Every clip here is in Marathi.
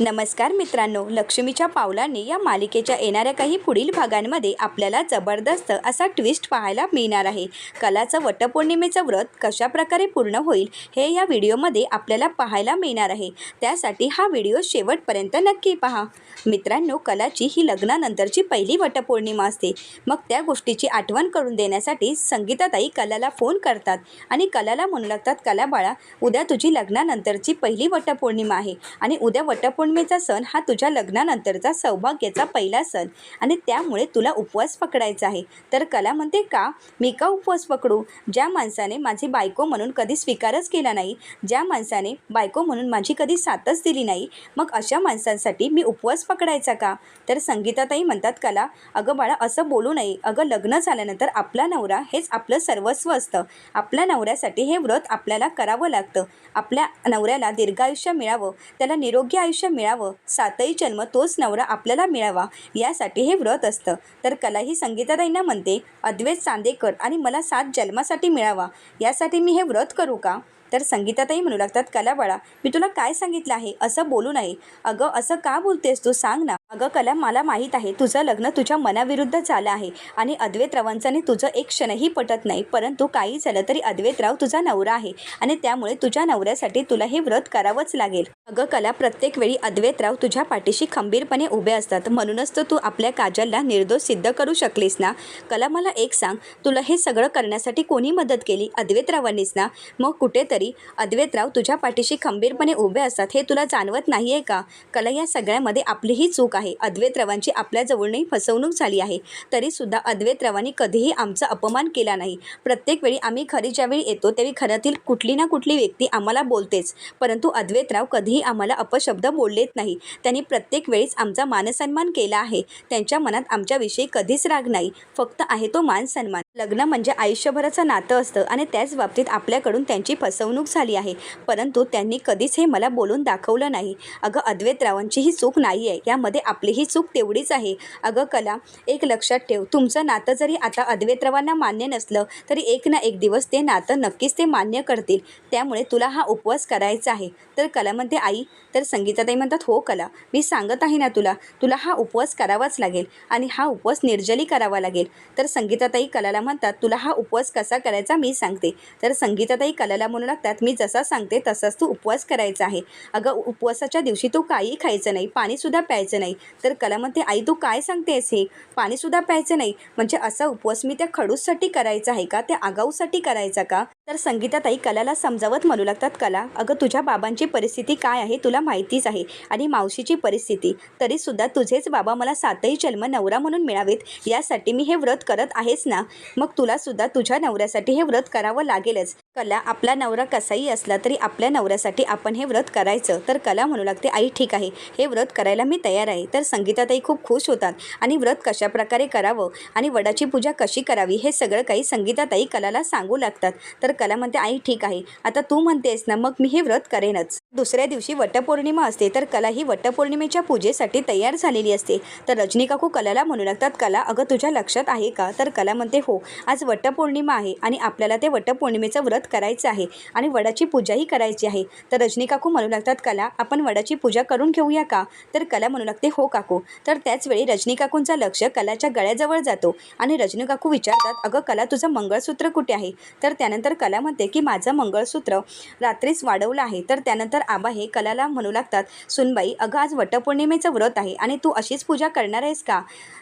नमस्कार मित्रांनो लक्ष्मीच्या पावलांनी या मालिकेच्या येणाऱ्या काही पुढील भागांमध्ये आपल्याला जबरदस्त असा ट्विस्ट पाहायला मिळणार आहे. कलाचं वटपौर्णिमेचं व्रत कशाप्रकारे पूर्ण होईल हे या व्हिडिओमध्ये आपल्याला पाहायला मिळणार आहे. त्यासाठी हा व्हिडिओ शेवटपर्यंत नक्की पहा. मित्रांनो कलाची ही लग्नानंतरची पहिली वटपौर्णिमा असते. मग त्या गोष्टीची आठवण करून देण्यासाठी संगीताताई कलाला फोन करतात आणि कलाला म्हणू लागतात कला बाळा उद्या तुझी लग्नानंतरची पहिली वटपौर्णिमा आहे आणि उद्या वटपौर्णिमेचा सण हा तुझ्या लग्नानंतरचा सौभाग्याचा पहिला सण आणि त्यामुळे तुला उपवास पकडायचा आहे. तर कला म्हणते का मी का उपवास पकडू? ज्या माणसाने माझी बायको म्हणून कधी स्वीकारच केला नाही ज्या माणसाने बायको म्हणून माझी कधी साथच दिली नाही मग अशा माणसांसाठी मी उपवास पकडायचा का? तर संगीताताई म्हणतात कला अगं बाळा असं बोलू नये. अगं लग्न झाल्यानंतर आपला नवरा हेच आपलं सर्वस्व असतं. आपल्या नवऱ्यासाठी हे व्रत आपल्याला करावं लागतं. आपल्या नवऱ्याला दीर्घायुष्य मिळावं. त्याला निरोगी आयुष्य मिळावं. सातही जन्म तोच नवरा आपल्याला मिळावा यासाठी हे व्रत असतं. तर कला ही संगीताताईंना म्हणते अद्वैत चांदेकर आणि मला सात जन्मासाठी मिळावा यासाठी मी हे व्रत करू का? तर संगीताताई म्हणू लागतात कला बाळा मी तुला काय सांगितलं आहे? असं बोलू नये. अगं असं का बोलतेस तू? सांग ना. अगं कला मला माहीत आहे तुझं लग्न तुझ्या मनाविरुद्ध झालं आहे आणि अद्वैत रावांचाने तुझं एक क्षणही पटत नाही. परंतु काही झालं तरी अद्वैतराव तुझा नवरा आहे आणि त्यामुळे तुझ्या नवऱ्यासाठी तुला हे व्रत करावंच लागेल. अगं कला प्रत्येक वेळी अद्वैत राव तुझ्या पाठीशी खंबीरपणे उभे असतात. म्हणूनच तर तू आपल्या काजलला निर्दोष सिद्ध करू शकलीस ना? कला मला एक सांग. तुला हे सगळं करण्यासाठी कोणी मदत केली? अद्वैतरावांनीच ना? मग कुठेतरी अद्वैतराव तुझ्या पाठीशी खंबीरपणे उभे असतात हे तुला जाणवत नाही आहे का? कला या सगळ्यामध्ये आपलीही चूक आहे. अद्वैतरावांची आपल्याजवळूनही फसवणूक झाली आहे. तरीसुद्धा अद्वैतरावांनी कधीही आमचा अपमान केला नाही. प्रत्येक वेळी आम्ही खरी ज्यावेळी येतो त्यावेळी घरातील कुठली ना कुठली व्यक्ती आम्हाला बोलतेच. परंतु अद्वैतराव कधीही आम्हाला अपशब्द बोललेत नाही. त्यांनी प्रत्येक वेळीच आमचा मानसन्मान केला आहे. त्यांच्या मनात आमच्याविषयी कधीच राग नाही. फक्त आहे तो मान सन्मान. लग्न म्हणजे आयुष्यभराचं नातं असतं आणि त्याच बाबतीत आपल्याकडून त्यांची फसवणूक झाली आहे. परंतु त्यांनी कधीच हे मला बोलून दाखवलं नाही. अगं अद्वैतरावांची ही चूक नाही आहे. यामध्ये आपलीही चूक तेवढीच आहे. अगं कला एक लक्षात ठेव. तुमचं नातं जरी आता अद्वैतरावांना मान्य नसलं तरी एक ना एक दिवस ते नातं नक्कीच ते मान्य करतील. त्यामुळे तुला हा उपवास करायचा आहे. तर कला म्हणते आई तर संगीताताई म्हणतात हो कला मी सांगत आहे ना तुला तुला हा उपवास करावाच लागेल आणि हा उपवास निर्जली करावा लागेल. तर संगीताताई कलाला म्हणतात तुला हा उपवास कसा करायचा मी सांगते. तर संगीताताई कलाला म्हणू लागतात मी जसा सांगते तसाच तू उपवास करायचा आहे. अगं उपवासाच्या दिवशी तू काही खायचं नाही पाणीसुद्धा प्यायचं नाही. तर कला म्हणते आई तू काय सांगतेस हे? पाणीसुद्धा प्यायचं नाही. म्हणजे असा उपवास मी त्या खडूससाठी करायचा आहे का? त्या आगाऊसाठी करायचा का? तर संगीताताई कलाला समजावत म्हणू लागतात कला अगं तुझ्या बाबांची परिस्थिती काय आहे तुला माहितीच आहे आणि मावशीची परिस्थिती. तरीसुद्धा तुझेच बाबा मला सातही जन्म नवरा म्हणून मिळावेत यासाठी मी हे व्रत करत आहेच ना? मग तुलासुद्धा तुझ्या नवऱ्यासाठी हे व्रत करावं लागेलच. कला आपला नवरा कसाही असला तरी आपल्या नवऱ्यासाठी आपण हे व्रत करायचं. तर कला म्हणू लागते आई ठीक आहे. हे व्रत करायला मी तयार आहे. तर संगीताताई खूप खुश होतात आणि व्रत कशाप्रकारे करावं आणि वडाची पूजा कशी करावी हे सगळं काही संगीताताई कलाला सांगू लागतात. तर कला म्हणते आई ठीक आहे. आता तू म्हणतेस ना मग मी हे व्रत करेनच. दुसऱ्या दिवशी वटपौर्णिमा असते तर कला ही वटपौर्णिमेच्या पूजेसाठी तयार झालेली असते. तर रजनी काकू कलाला म्हणू लागतात कला अगं तुझ्या लक्षात आहे का? तर कला म्हणते हो. आज वटपौर्णिमा आहे आणि आपल्याला ते वटपौर्णिमेचं व्रत करायचं आहे आणि वडाची पूजाही करायची आहे. तर रजनी काकू म्हणू लागतात कला आपण वडाची पूजा करून घेऊया का? तर कला म्हणू लागते हो काकू. तर त्याचवेळी रजनीकाकूंचा लक्ष कलाच्या गळ्याजवळ जातो आणि रजनी काकू विचारतात अगं कला तुझं मंगळसूत्र कुठे आहे? तर त्यानंतर कला म्हणते की माझं मंगळसूत्र रात्रीच वाढवलं आहे. तर त्यानंतर आबा हे कलाला म्हणू लागतात सुनबाई अगं आज वटपौर्णिमेचं व्रत आहे आणि तू अशीच पूजा करणार आहेस का?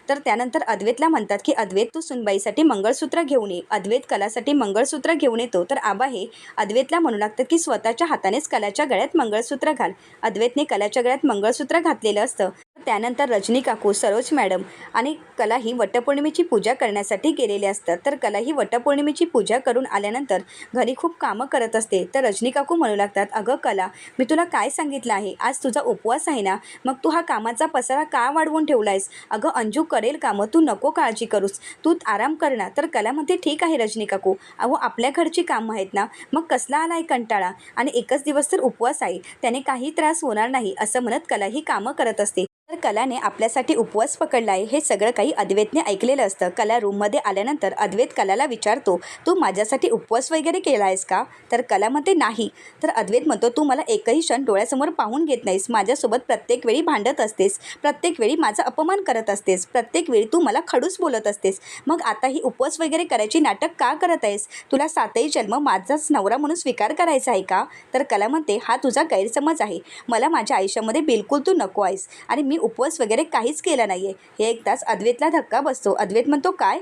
तर त्यानंतर अद्वैतला म्हणतात की अद्वैत तू सुनबाईसाठी मंगळसूत्र घेऊन ये. अद्वैत कलासाठी मंगळसूत्र घेऊन येतो. तर आबा हे अद्वैतला म्हणू लागतात की स्वतःच्या हातानेच कलाच्या गळ्यात मंगळसूत्र घाल. अद्वैतने कलाच्या गळ्यात मंगळसूत्र घातलेलं असतं. त्यानंतर रजनी काकू सरोज मॅडम आणि कला ही वटपौर्णिमेची पूजा करण्यासाठी गेलेले असतात. तर कला ही वटपौर्णिमेची पूजा करून आल्यानंतर घरी खूप कामं करत असते. तर रजनी काकू म्हणू लागतात अगं कला मी तुला काय सांगितलं आहे? आज तुझा उपवास आहे ना? मग तू हा कामाचा पसारा का वाढवून ठेवला आहेस अगं अंजू करेल कामं तू नको काळजी करूस. तू आराम करणार तर कला म्हणते ठीक आहे रजनी काकू. अहो आपल्या घरची कामं आहेत ना? मग कसला आलाय कंटाळा? आणि एकच दिवस तर उपवास आहे. त्याने काही त्रास होणार नाही असं म्हणत कला ही कामं करत असते. तर कलाने आपल्यासाठी उपवास पकडला आहे हे सगळं काही अद्वैतने ऐकलेलं असतं. कला रूममध्ये आल्यानंतर अद्वैत कलाला विचारतो तू माझ्यासाठी उपवास वगैरे केला आहेस का? तर कला म्हणते नाही. तर अद्वैत म्हणतो तू मला एकही क्षण डोळ्यासमोर पाहून घेत नाहीस. माझ्यासोबत प्रत्येक वेळी भांडत असतेस. प्रत्येक वेळी माझा अपमान करत असतेस. प्रत्येक वेळी तू मला खडूस बोलत असतेस. मग आता ही उपवास वगैरे करायची नाटक का करत आहेस? तुला सातही जन्म माझाच नवरा म्हणून स्वीकार करायचा आहे का? तर कला म्हणते हा तुझा गैरसमज आहे. मला माझ्या आयुष्यामध्ये बिलकुल तू नको आहेस आणि मी उपवास वगैरे काहीच केला नाही आहे हे एकदाच अद्वैतला धक्का बसतो. अद्वैत म्हणतो काय?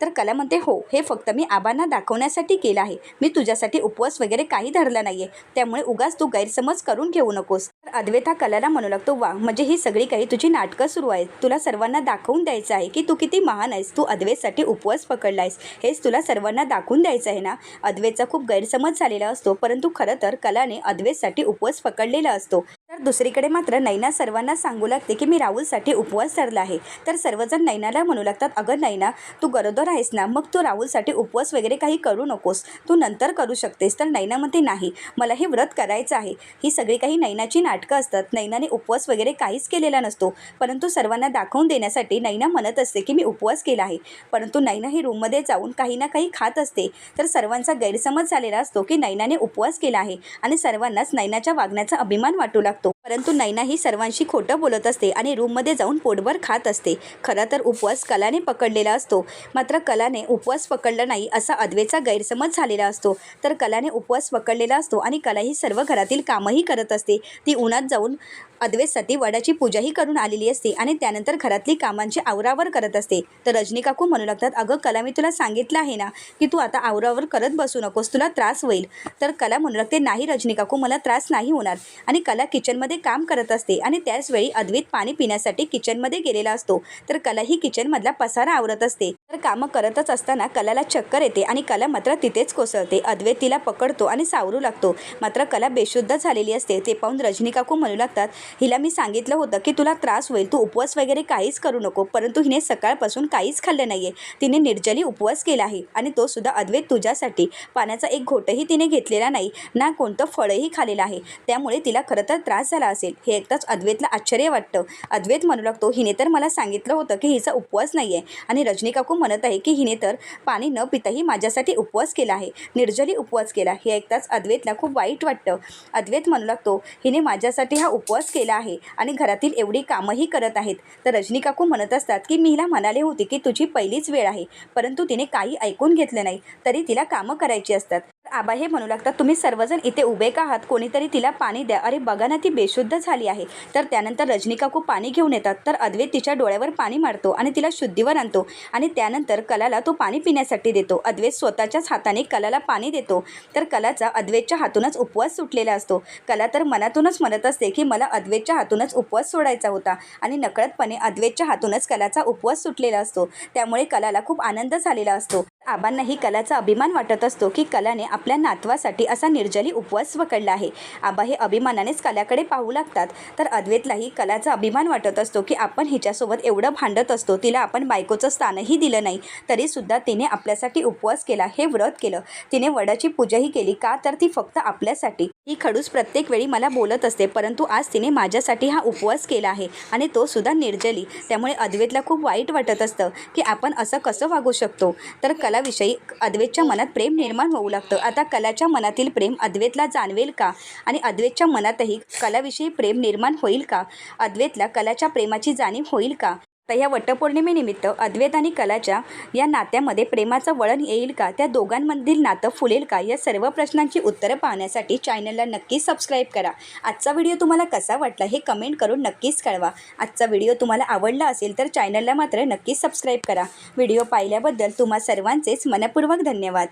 तर कला म्हणते हो हे फक्त मी आबांना दाखवण्यासाठी केलं आहे. मी तुझ्यासाठी उपवास वगैरे काही धरला नाही आहे त्यामुळे उगाच तू गैरसमज करून घेऊ नकोस. तर अद्वैत हा कलाला म्हणू लागतो वा म्हणजे ही सगळी काही तुझी नाटकं सुरू आहेत. तुला सर्वांना दाखवून द्यायचं आहे की तू किती महान आहेस. तू अद्वैतसाठी उपवास पकडला आहेस हेच तुला सर्वांना दाखवून द्यायचं आहे ना? अद्वैतचा खूप गैरसमज झालेला असतो परंतु खरं तर कलाने अद्वैतसाठी उपवास पकडलेला असतो. तर दुसरीकडे मात्र नैना सर्वांना सांगू लागते की मी राहुलसाठी उपवास धरला आहे. तर सर्वजण नैनाला म्हणू लागतात अगं नैना तू गरोदर आहेस ना मग तू राहुलसाठी उपवास वगैरे काही करू नकोस. तू नंतर करू शकतेस. तर नैना म्हणते नाही मला हे व्रत करायचं आहे. ही सगळी काही नैनाची नाटकं असतात. नैनाने उपवास वगैरे काहीच केलेला नसतो. परंतु सर्वांना दाखवून देण्यासाठी नैना म्हणत असते की मी उपवास केला आहे. परंतु नैना ही रूममध्ये जाऊन काही ना काही खात असते. तर सर्वांचा गैरसमज झालेला असतो की नैनाने उपवास केला आहे आणि सर्वांनाच नैनाच्या वागण्याचा अभिमान वाटू लागतो. fato परंतु नैना ही सर्वांशी खोटं बोलत असते आणि रूममध्ये जाऊन पोटभर खात असते. खरं तर उपवास कलाने पकडलेला असतो. मात्र कलाने उपवास पकडला नाही असा अद्वेचा गैरसमज झालेला असतो. तर कलाने उपवास पकडलेला असतो आणि कला ही सर्व घरातील कामही करत असते. ती उन्हात जाऊन अद्वेसाठी वडाची पूजाही करून आलेली असते आणि त्यानंतर घरातली कामांची आवरावर करत असते. तर रजनी काकू म्हणू लागतात अगं कला मी तुला सांगितलं आहे ना की तू आता आवरावर करत बसू नकोस तुला त्रास होईल. तर कला म्हणू लागते नाही रजनी काकू मला त्रास नाही होणार. आणि कला किचनमध्ये काम करत असते आणि त्याच वेळी अद्वैत पाणी पिण्यासाठी किचनमध्ये गेलेला असतो. तर कला ही किचनमधला पसारा आवरत असते. तर कामं करतच असताना कलाला चक्कर येते आणि कला मात्र तिथेच कोसळते. अद्वैत तिला पकडतो आणि सावरू लागतो. मात्र कला बेशुद्ध झालेली असते. ते पाहून रजनी काकू म्हणू लागतात हिला मी सांगितलं होतं की तुला त्रास होईल. तू उपवास वगैरे काहीच करू नको. परंतु हिने सकाळपासून काहीच खाल्लं नाहीये. तिने निर्जली उपवास केला आहे आणि तो सुद्धा अद्वैत तुझ्यासाठी. पाण्याचा एक घोटही तिने घेतलेला नाही. ना कोणतं फळही खाल्लेलं आहे. त्यामुळे तिला खरं तर त्रास झाला असेल हे ऐकताच अद्वैतला आश्चर्य वाटतं. अद्वैत म्हणू लागतो हिने तर मला सांगितलं होतं की हिचा उपवास नाही आहे आणि रजनी काकू म्हणत आहे की हिने तर पाणी न पिताही माझ्यासाठी उपवास केला आहे. निर्जली उपवास केला. हे ऐकताच अद्वैतला खूप वाईट वाटतं. अद्वैत म्हणू लागतो हिने माझ्यासाठी हा उपवास केला आहे आणि घरातील एवढी कामंही करत आहेत. तर रजनी काकू म्हणत असतात की मी हिला म्हणाले होते की तुझी पहिलीच वेळ आहे. परंतु तिने काही ऐकून घेतलं नाही. तरी तिला कामं करायची असतात. आबा हे म्हणू लागतात तुम्ही सर्वजण इथे उभे का आहात? कोणीतरी तिला पाणी द्या. अरे बघा ना ती बेशुद्ध झाली आहे. तर त्यानंतर रजनी काकू पाणी घेऊन येतात. तर अद्वैत तिच्या डोळ्यावर पाणी मारतो आणि तिला शुद्धीवर आणतो आणि त्यानंतर कलाला तो पाणी पिण्यासाठी देतो. अद्वैत स्वतःच्याच हाताने कलाला पाणी देतो. तर कलाचा अद्वैतच्या हातूनच उपवास सुटलेला असतो. कला तर मनातूनच म्हणत असते की मला अद्वैतच्या हातूनच उपवास सोडायचा होता. आणि नकळतपणे अद्वैतच्या हातूनच कलाचा उपवास सुटलेला असतो. त्यामुळे कलाला खूप आनंद झालेला असतो. आबांनाही कलाचा अभिमान वाटत असतो की कलाने आपल्या नातवासाठी असा निर्जली उपवास पकडला आहे. आबा हे अभिमानानेच कलाकडे पाहू लागतात. तर अद्वैतलाही कलाचा अभिमान वाटत असतो की आपण हिच्यासोबत एवढं भांडत असतो तिला आपण बायकोचं स्थानही दिलं नाही. तरीसुद्धा तिने आपल्यासाठी उपवास केला हे व्रत केलं. तिने वडाची पूजाही केली का तर ती फक्त आपल्यासाठी. ही खडूस प्रत्येक वेळी मला बोलत असते परंतु आज तिने माझ्यासाठी हा उपवास केला आहे आणि तो सुद्धा निर्जली. त्यामुळे अद्वैतला खूप वाईट वाटत असतं की आपण असं कसं वागू शकतो? तर कला कलाविषयी अद्वैतच्या मनात प्रेम निर्माण होऊ लागतं. आता कलाच्या मनातील प्रेम अद्वैतला जाणवेल का? आणि अद्वैतच्या मनातही कलाविषयी प्रेम निर्माण होईल का? अद्वैतला कलाच्या प्रेमाची जाणीव होईल का? तर या वटपौर्णिमेनिमित्त अद्वैत आणि कलाच्या या नात्यामध्ये प्रेमाचं वळण येईल का? त्या दोघांमधील नातं फुलेल का? या सर्व प्रश्नांची उत्तरं पाहण्यासाठी चॅनलला नक्कीच सबस्क्राईब करा. आजचा व्हिडिओ तुम्हाला कसा वाटला हे कमेंट करून नक्कीच कळवा. आजचा व्हिडिओ तुम्हाला आवडला असेल तर चॅनलला मात्र नक्कीच सबस्क्राईब करा. व्हिडिओ पाहिल्याबद्दल तुम्हा सर्वांचेच मनपूर्वक धन्यवाद.